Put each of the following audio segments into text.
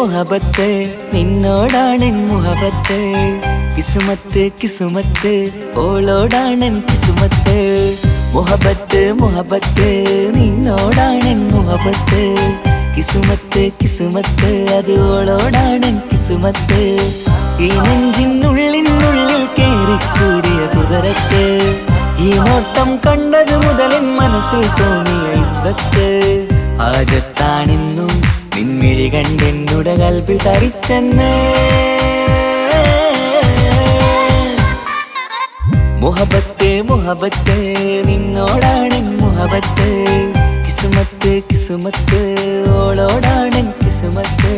മുഹബത്ത് നിന്നോടാണെൻ മുഹബത്ത്. കിസുമത്ത് കിസുമത്ത് ഓളോടാണെൻ കിസുമത്ത്. മുഹബത്ത് മുഹബത്ത് നിന്നോടാണെൻ മുഹബത്ത്. കിസുമത്ത് കിസുമത്ത് അത് ഓളോടാണെൻ കിസുമത്ത്. ഈ നെഞ്ചിനുള്ളിനുള്ളിൽ കേറിക്കൂടിയ കുതിരത്ത്. ഈ നോട്ടം കണ്ടത് മുതലിൻ മനസ്സിൽ തോന്നിയ ഇസത്ത് ആജത്താണെന്നും നിൻമിഴി കണ്ടെന്നുടെ കൽപ്പിൽ തരിച്ചെന്ന് മുഹബത്ത് മുഹബത്ത് നിന്നോടാണ് മുഹബത്ത്. കിസുമത്ത് കിസുമത്ത് ഓളോടാണ് കിസുമത്ത്.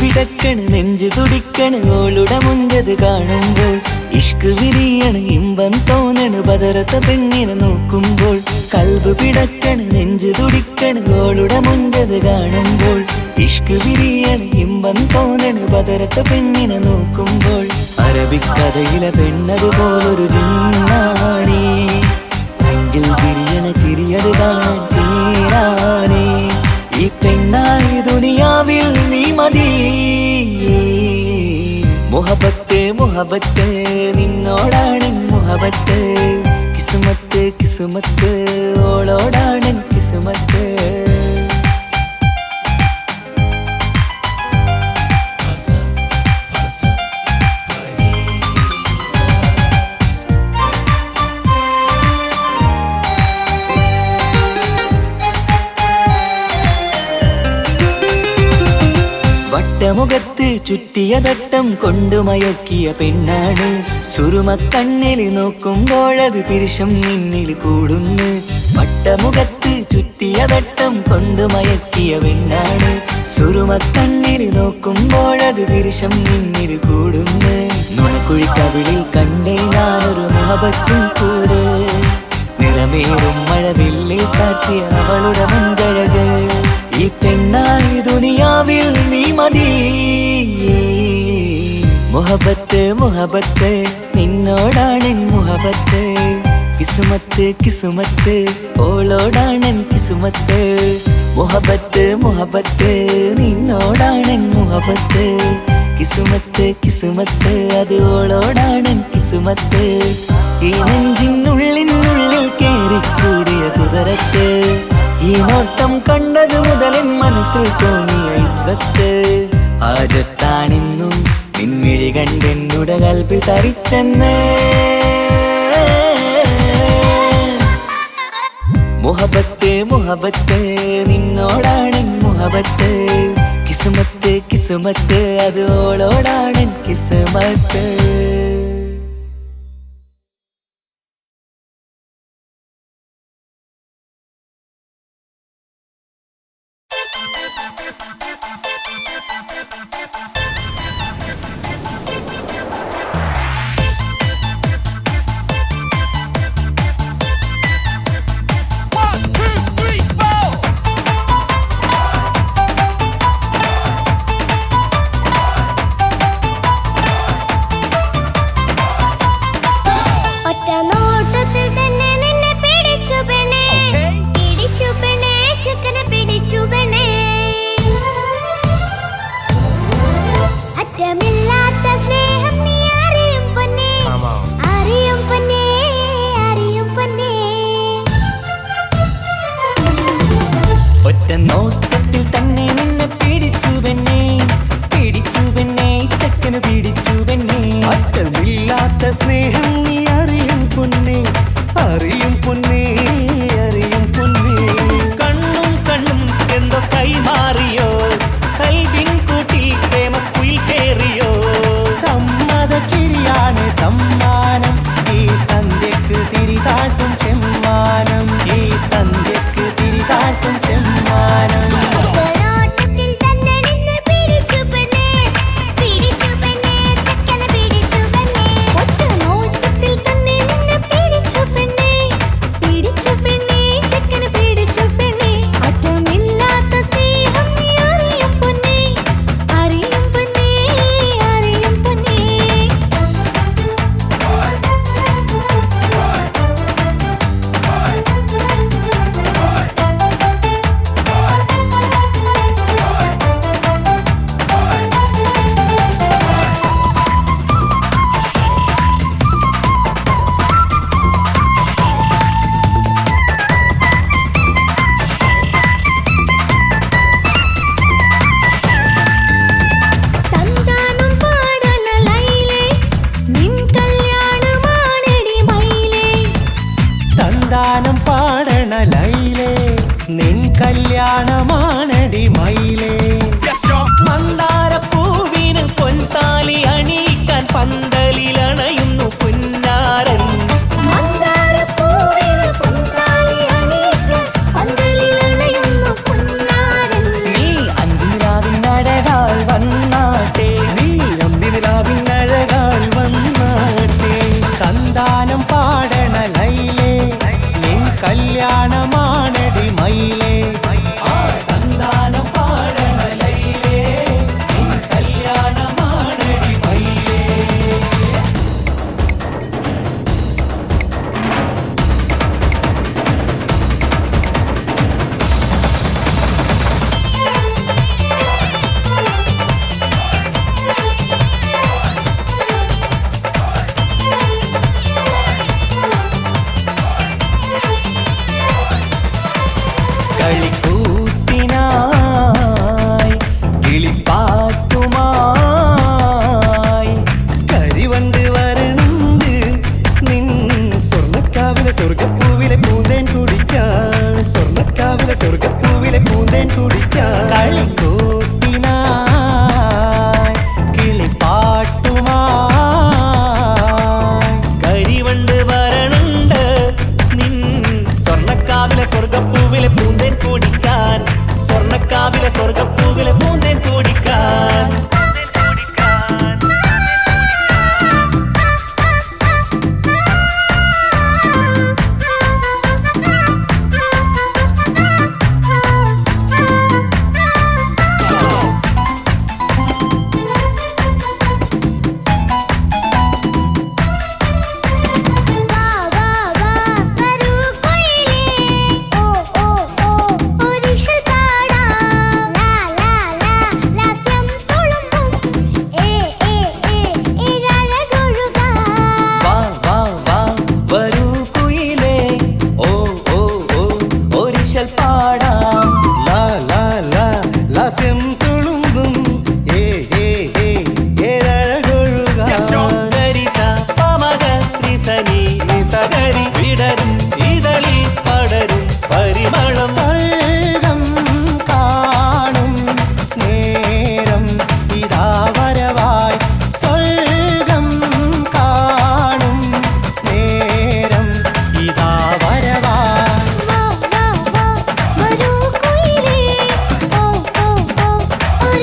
പിടക്കണ് നെഞ്ചു തുടിക്കണ് ഓളുടെ മുഞ്ചത് കാണുമ്പോൾ. ഇഷ്ക് വിരിയണ് ഇമ്പം തോന്നണ് ബദറത്തെ പെണ്ണിനെ നോക്കുമ്പോൾ. കൽബ് പിടക്കണ് നെഞ്ചു തുടിക്കണ് ഓളുടെ മുഞ്ചത് കാണുമ്പോൾ. ഇഷ്ക് വിരിയണ് ഇമ്പം തോന്നണ് ബദറത്തെ പെണ്ണിനെ നോക്കുമ്പോൾ. അറബിക്കഥയിലെ പെണ്ണതുപോലൊരു ജിന്നാണി നെഞ്ചിൽ വിരിയണ ചിരിയത് കാണാൻ ചേരാനേ ഈ ദുനിയാവിൽ നീ മതി. മുഹബത്ത് മുഹബത്ത് നിന്നോടാണ് മുഹബത്ത്. കിസുമത്ത് കിസുമത്ത് ഓളോടാണ് കിസുമത്ത്. വട്ടമുഖത്ത് ചുറ്റിയ തട്ടം കൊണ്ടു മയക്കിയ പെണ്ണാണ്. സുറുമക്കണ്ണിൽ നോക്കുമ്പോഴത് പിരിശം നിന്നിൽ കൂടുന്നു. പട്ടമുഖത്ത് ചുറ്റിയ തട്ടം കൊണ്ടു മയക്കിയ പെണ്ണാണ്. സുറുമക്കണ്ണിൽ നോക്കുമ്പോഴത് പിരിശം നിന്നിൽ കൂടുന്നു. നുണക്കുഴിക്കവിളിൽ കണ്ടേ ഞാനൊരു മുഹബത്തും കൂടെ. നിറമേറും മഴവില്ലിൽ കാറ്റിയ അവളുടെ മുൻകഴക് ഈ പെണ്ണായി ദുനിയാവിൽ നീ മതി. മുഹബത്ത് മുഹബത്ത് നിന്നോടാണ് മുഹബത്ത്. കിസുമത്ത് കിസുമത്ത് ഓളോടാണ് കിസുമത്ത്. മുഹബത്ത് മുഹബത്ത് നിന്നോടാണ് മുഹബത്ത്. കിസുമത്ത് കിസുമത്ത് അത് ഓളോടാണ് കിസുമത്ത്. ഈ നെഞ്ചിനുള്ളിനുള്ളിൽ കേറിക്കൂടിയ കുതിരത്ത് ഈ നോട്ടം കണ്ടത് മുതൽ മനസ്സിൽ തോന്നിയ ഇസ്സത്ത്. ആജത്താണെന്നും നിൻമിഴി കണ്ടെന്നുടെ കൽപ്പി തരിച്ചെന്ന്. മുഹബത്ത് മുഹബത്ത് നിന്നോടാണ് മുഹബത്ത്. കിസുമത്ത് കിസുമത്ത് അത് ഓളോടാണ് കിസുമത്ത്. ഒറ്റ നോട്ടത്തിൽ തന്നെ നിന്നെ പിടിച്ചു പെണ്ണേ. പിടിച്ചു പെണ്ണേ ചക്കന് പിടിച്ചു പെണ്ണേ. അറ്റമില്ലാത്ത സ്നേഹം നീ അറിയും പൊന്നേ. അറിയും പൊന്നേ.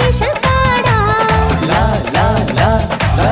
దేశ తాడా లా లా లా లా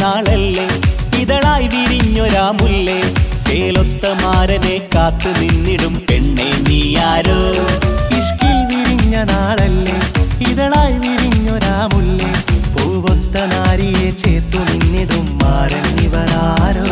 നാളല്ലേ? ഇതളായി വിരിഞ്ഞൊരാ മുല്ലേ ചേലൊത്ത മാരനെ കാത്തു നിന്നിടും പെണ്ണെ നീയാരോ ഇഷ്കിൽ വിരിഞ്ഞ നാളല്ലേ? ഇതളായി വിരിഞ്ഞൊരാ മുല്ലേ പൂവൊത്ത നാരിയെ ചേത്തു നിന്നിടും മാരൻ ഇവരാരോ?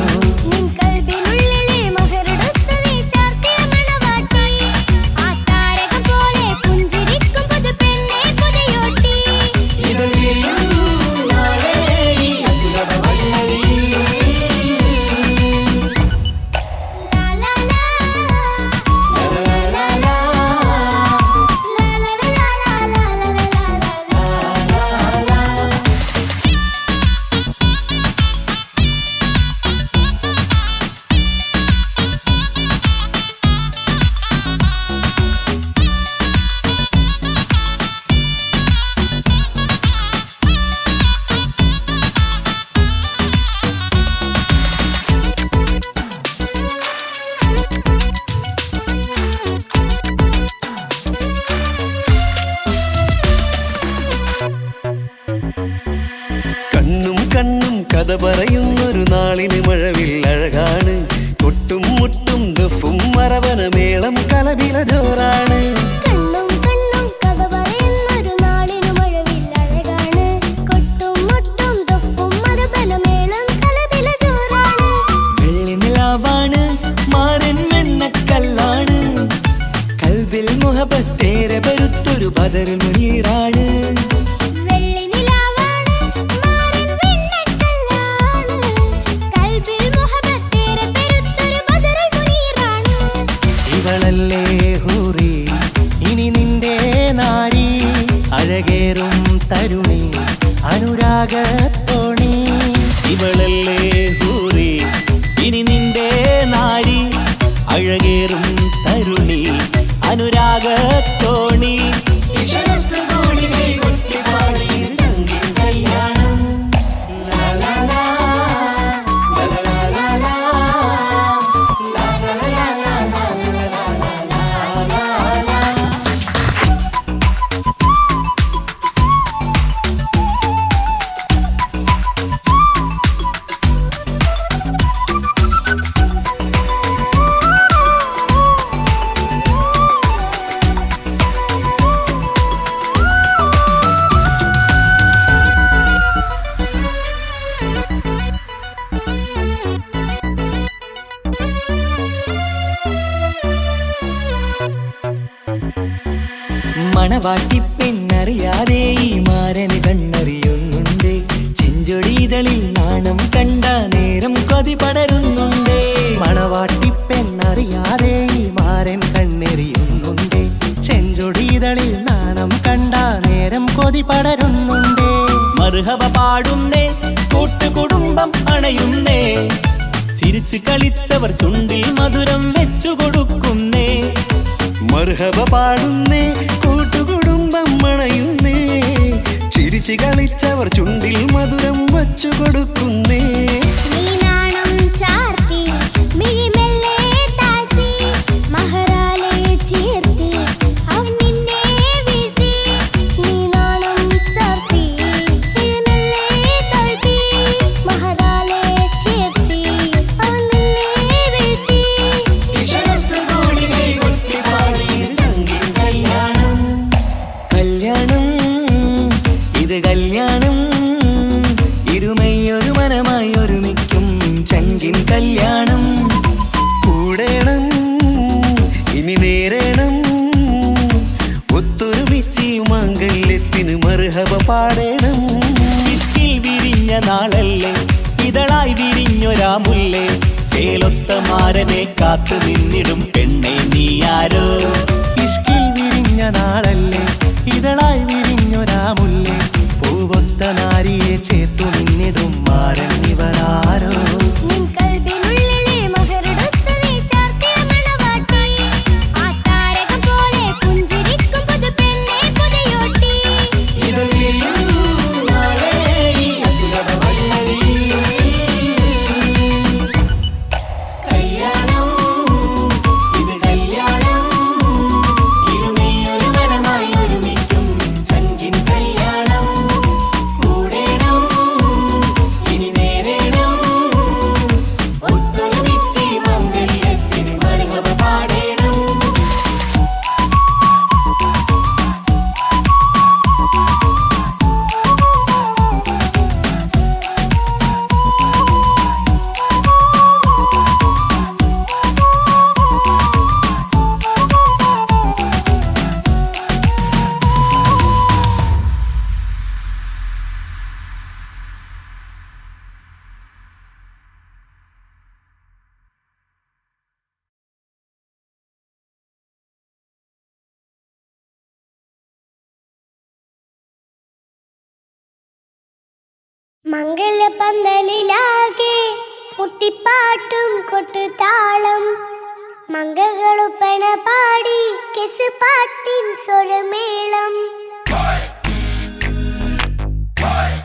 നേരം കൊതി പടരുന്നുണ്ടേ. മണവാട്ടി പെണ്ണറിയാതെ മാരൻ കണ്ണെറിയുന്നുണ്ടേ. ചെഞ്ചൊടിതളിൽ നാണം കണ്ട നേരം കൊതി പടരുന്നുണ്ടേ. മറുഹവ പാടുന്നേ കൂട്ടുകുടുംബം അണയുന്നേ. ചിരിച്ചു കളിച്ചവർ ചുണ്ടിൽ മധുരം വെച്ചു കൊടുക്കുന്നേ മർഹവ പാടുന്നേ കൂട്ടുകുടുംബം മണയുന്നേ ചിരിച്ചു കളിച്ചവർ ചുണ്ടിൽ മധുരം വച്ചു കൊടുക്കുന്നേ മംഗലപന്തലിലാകെ മുട്ടിപ്പാട്ടും കൊട്ടുതാളം മംഗകളുപ്പണ പാടി കെസ് പാട്ടിൻ സ്വരമേളം മംഗലപ്പന്തലിലാകെ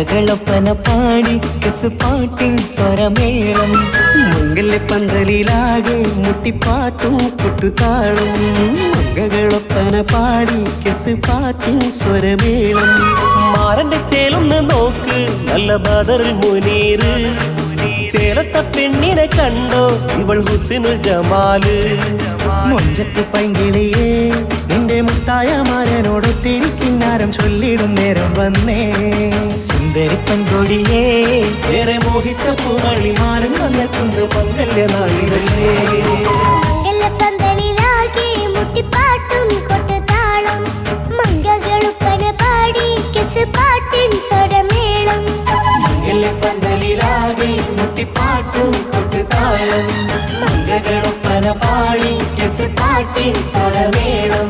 മംഗകളൊപ്പന പാടി കസ് പാട്ടിൻ സ്വരമേളം. മംഗല്യപ്പന്തലിലാകെ മുട്ടിപ്പാട്ടും കൊട്ടുതാളം മംഗകളൊപ്പന പാടി കസ് പാട്ടിൻ സ്വരമേളം. മാറന്റെ ചേലൊന്ന് നോക്ക് നല്ല ബദറിൽ മുനീറ്. ചേലത്ത പെണ്ണിനെ കണ്ടോ? ഇവൾ ഹുസിനുൽ ജമാൽ. മൊഞ്ചത്ത് പൈങ്കിളിയേ നിന്റെ മുത്തായ മാരനോടൊത്തിരിക്കിന്നാരം ചൊല്ലിടും നേരം വന്നേ. സുന്ദരി പെൺകൊടിയേ ഏറെ മോഹിച്ച പൂവളി മാനം വന്നെത്തുന്ന മംഗല്യ നാളിതല്ലേ. മുട്ടിപ്പാട്ടും കൊട്ടുതാളം. മംഗകളുപ്പണ പാടി കെസ് പാട്ടിൻ കൊട്ടുതാളം മംഗകളൊപ്പന പാടി കെസ് പാട്ടിൻ സ്വരമേളം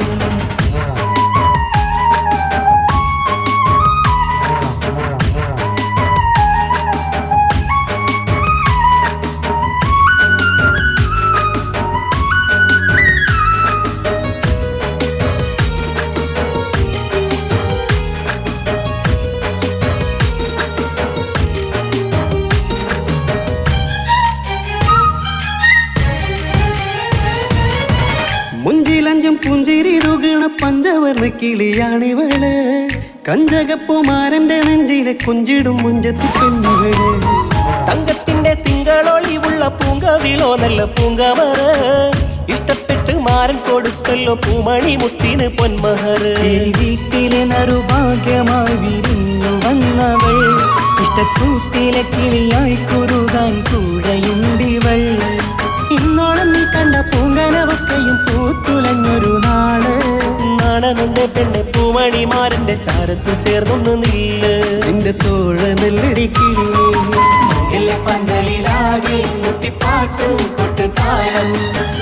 കിളിയാണിവൾ. കഞ്ചകപ്പുമാരന്റെ നെഞ്ചിലെ കുഞ്ചിടും മുഞ്ചത്തി പെണ്ണുകൾ. തങ്കത്തിന്റെ തിങ്കളൊളിവുള്ള പൂങ്കവിളോ നല്ല പൂങ്കമറ. ഇഷ്ടപ്പെട്ട് മാരൻ കൊടുത്തല്ലോ പൂമണി മുത്തിന് പൊന്മഹറ് വീട്ടിലെ നറുഭാഗ്യമായി വിരിഞ്ഞു വന്നവൾ. ഇഷ്ടക്കൂട്ടിലെ കിളിയായി കുറുകാൻ കൂടെയുണ്ടിവൾ. പൂങ്കനവക്കയും പൂത്തുലഞ്ഞൊരു നാൾ നാണനന്റെ പെണ്ണെ പൂമണിമാരന്റെ ചാരത്ത് ചേർന്നൊന്ന് നില്ല്. എന്റെ തോഴ നെല്ലടിക്കിളിയേ പന്തലിലാകെ മുട്ടിപ്പാട്ടും കൊട്ടുതാളം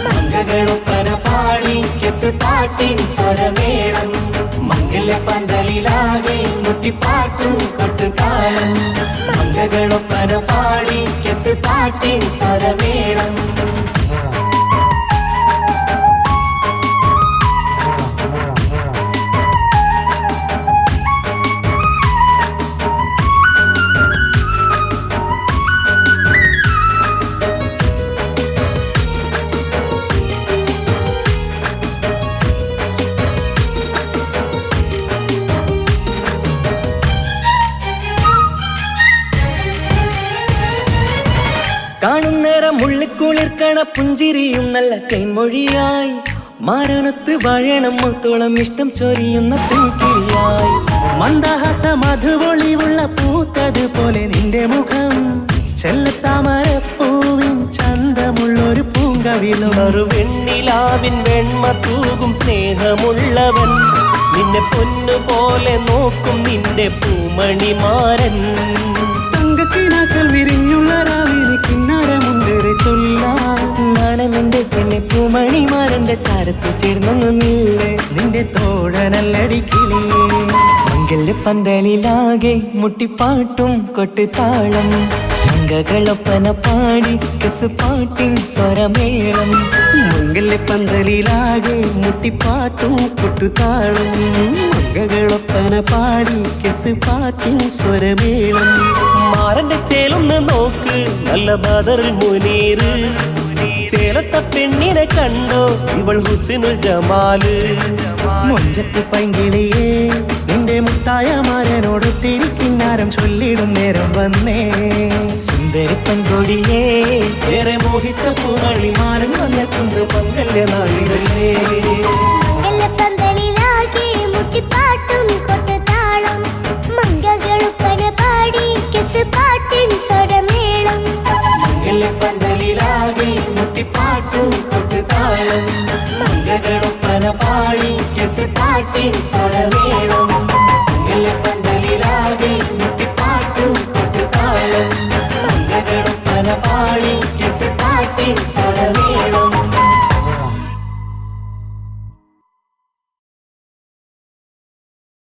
മംഗകളൊപ്പന പാടി കെസ് പാട്ടിൻ സ്വരമേളം. മംഗല പന്തലിലാകെ മുട്ടിപ്പാട്ടും കൊട്ടുതാളം മംഗകളൊപ്പന പാടി കെസ് പാട്ടിൻ സ്വരമേളം. മുള്ളിക്കുളിർക്കണ പുഞ്ചിരിയും നല്ല കൈമൊഴിയായി. മാരണത്ത് വഴണം മൊത്തോളം ഇഷ്ടം ചൊരിയുന്ന പൂക്കിളിയായി. മന്ദഹാസ മധുപൊളിവുള്ള പൂത്തത് പോലെ നിന്റെ മുഖം. ചെല്ലത്താമരപ്പൂവിൻ ചന്തമുള്ളൊരു പൂങ്കവിലും വെണ്ണിലാവിൻ വെണ്മ തൂകും സ്നേഹമുള്ളവൻ. നിന്നെ പൊന്നു പോലെ നോക്കും നിന്റെ പൂമണിമാരൻ. തങ്കക്കിനാക്കൾ വിരിഞ്ഞുള്ള രാവിലെ കിന്നാരമുണ്ടേറെ ചൊല്ലാൻ. നാണമെന്റെ പെണ്ണെ പൂമണിമാരന്റെ ചാരത്ത് ചേർന്നൊന്നു നില്ലേ. നിന്റെ തോഴനല്ലടിക്കിളിയേ മംഗല്യ പന്തലിലാകെ മുട്ടിപ്പാട്ടും കൊട്ടുതാളം മംഗകളൊപ്പന പാടി കസ് പാട്ടിൻ സ്വരമേളം. മംഗല്യപ്പന്തലിലാകെ മുട്ടിപ്പാട്ടും കൊട്ടുതാളം മംഗകളൊപ്പന പാടി കസ് പാട്ടിൻ സ്വരമേളം. മാറന്റെ ചേലൊന്ന് നോക്ക് നല്ല ബദറിൽ മുനീറ്. ചേലത്തെ പെണ്ണിനെ കണ്ടോ? ഇവൾ ഹുസിനുൽ ജമാൽ. മുഞ്ചത്തി പൈങ്കിളിയേ നിന്റെ മുത്തായ മാരനോട് തിരിക്കിന്നാരം ചൊല്ലിടും നേരം വന്നേ. സുന്ദരി പെൺകൊടിയേ ഏറെ മോഹിച്ച പൂമണിമാരൻ വന്നെത്തുന്ന പങ്കല്യ നാളിതല്ലേ. മുട്ടിപ്പാട്ടും കൊട്ടുതാളം മംഗകളുപ്പന പാടി കിസ് പാട്ടിൻ സ്വരമേളം. കൊട്ടുതാളം മംഗളൊപ്പന പാടി കെസ് പാട്ടിൻ സ്വരമേളം